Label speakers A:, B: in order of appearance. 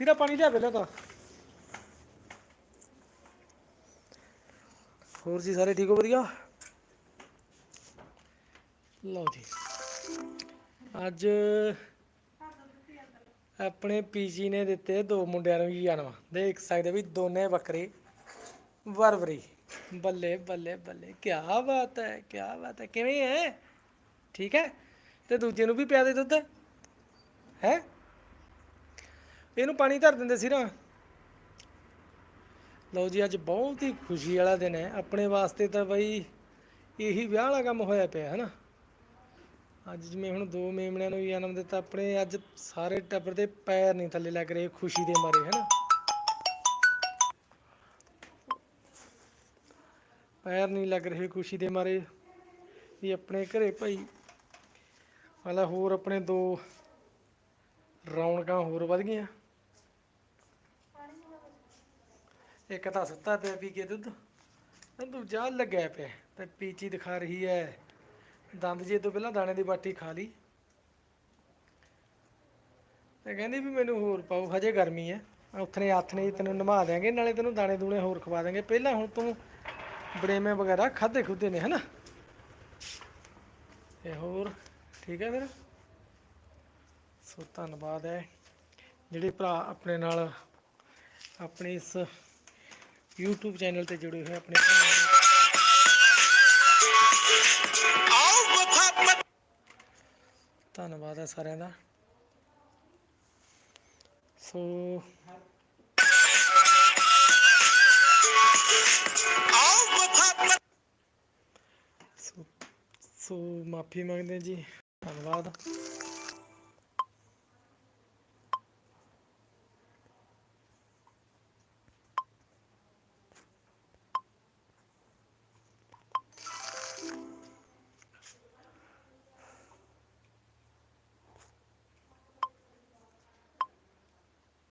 A: ਸਿਰਾ ਪਾਣੀ ਲਿਆ ਪਹਿਲਾਂ ਤਾਂ ਹੋਰ ਜੀ ਸਾਰੇ ਠੀਕ ਹੋ ਵਧੀਆ? ਲਓ ਜੀ। ਅੱਜ ਆਪਣੇ ਪੀਜੀ ਨੇ ਦਿੱਤੇ ਦੋ ਮੁੰਡਿਆਂ ਨੂੰ ਜੀ ਜਨਮ। ਦੇਖ ਸਕਦੇ ਵੀ ਦੋਨੇ ਬੱਕਰੇ। ਵਰਵਰੀ। ਬੱਲੇ ਬੱਲੇ ਬੱਲੇ। ਕੀ ਬਾਤ ਹੈ ਕੀ ਬਾਤ ਹੈ। ਕਿਵੇਂ ਹੈ? ਠੀਕ ਹੈ? ਤੇ ਦੂਜੇ ਨੂੰ ਵੀ ਪਿਆ ਦੇ ਦੁੱਧ? ਹੈ? ਇਹਨੂੰ ਪਾਣੀ ਧਰ ਦਿੰਦੇ ਸੀ ਨਾ। ਲਓ ਜੀ, ਅੱਜ ਬਹੁਤ ਹੀ ਖੁਸ਼ੀ ਵਾਲਾ ਦਿਨ ਹੈ। ਆਪਣੇ ਵਾਸਤੇ ਤਾਂ ਬਈ ਇਹੀ ਵਿਆਹ ਵਾਲਾ ਕੰਮ ਹੋਇਆ ਪਿਆ, ਹੈ ਨਾ। ਅੱਜ ਜਿਵੇਂ ਹੁਣ ਦੋ ਮੇਮਣਿਆਂ ਨੂੰ ਜਨਮ ਦਿੱਤਾ, ਆਪਣੇ ਅੱਜ ਸਾਰੇ ਟੱਬਰ ਦੇ ਪੈਰ ਨਹੀਂ ਥੱਲੇ ਲੱਗ ਰਹੇ ਖੁਸ਼ੀ ਦੇ ਮਾਰੇ, ਹੈ ਨਾ। ਪੈਰ ਨਹੀਂ ਲੱਗ ਰਹੇ ਖੁਸ਼ੀ ਦੇ ਮਾਰੇ। ਵੀ ਆਪਣੇ ਘਰੇ ਭਾਈ, ਹਾਲਾ ਹੋਰ ਆਪਣੇ ਦੋ ਰੌਣਕਾਂ ਹੋਰ ਵੱਧ ਗਈਆਂ। ਇੱਕ ਤਾਂ ਸੁੱਤਾ ਪਿਆ ਪੀ ਕੇ ਦੁੱਧ, ਤੇ ਦੂਜਾ ਲੱਗਿਆ ਪਿਆ, ਤੇ ਪੀਚੀ ਦਿਖਾ ਰਹੀ ਹੈ। ਦੰਦ ਜੇ ਤੋਂ ਪਹਿਲਾਂ ਦਾਣੇ ਦੀ ਬਾਟੀ ਖਾ ਲਈ। ਤੇ ਕਹਿੰਦੀ ਵੀ ਮੈਨੂੰ ਹੋਰ ਪਾਓ, ਹਜੇ ਗਰਮੀ ਹੈ। ਉਥਨੇ ਆਥਨੇ ਤੈਨੂੰ ਨਵਾ ਦਿਆਂਗੇ, ਨਾਲੇ ਤੈਨੂੰ ਦਾਣੇ ਦੂਣੇ ਹੋਰ ਖਵਾ ਦਾਂਗੇ ਪਹਿਲਾਂ ਹੁਣ ਤੂੰ ਬੜੇਵੇਂ ਵਗੈਰਾ ਖਾਦੇ ਖੁੱਦੇ ਨੇ, ਹਨਾ? ਤੇ ਹੋਰ, ਠੀਕ ਹੈ ਫਿਰ? ਸੋ ਧੰਨਵਾਦ ਹੈ। ਜਿਹੜੇ ਭਰਾ ਆਪਣੇ ਨਾਲ ਆਪਣੀ ਇਸ YouTube ਚੈਨਲ ਤੇ ਜੁੜੇ ਹੋਏ ਆਪਣੇ ਧੰਨਵਾਦ ਹੈ ਸਾਰਿਆਂ ਦਾ। ਸੋ ਸੋ- ਮਾਫੀ ਮੰਗਦੇ ਜੀ। ਧੰਨਵਾਦ।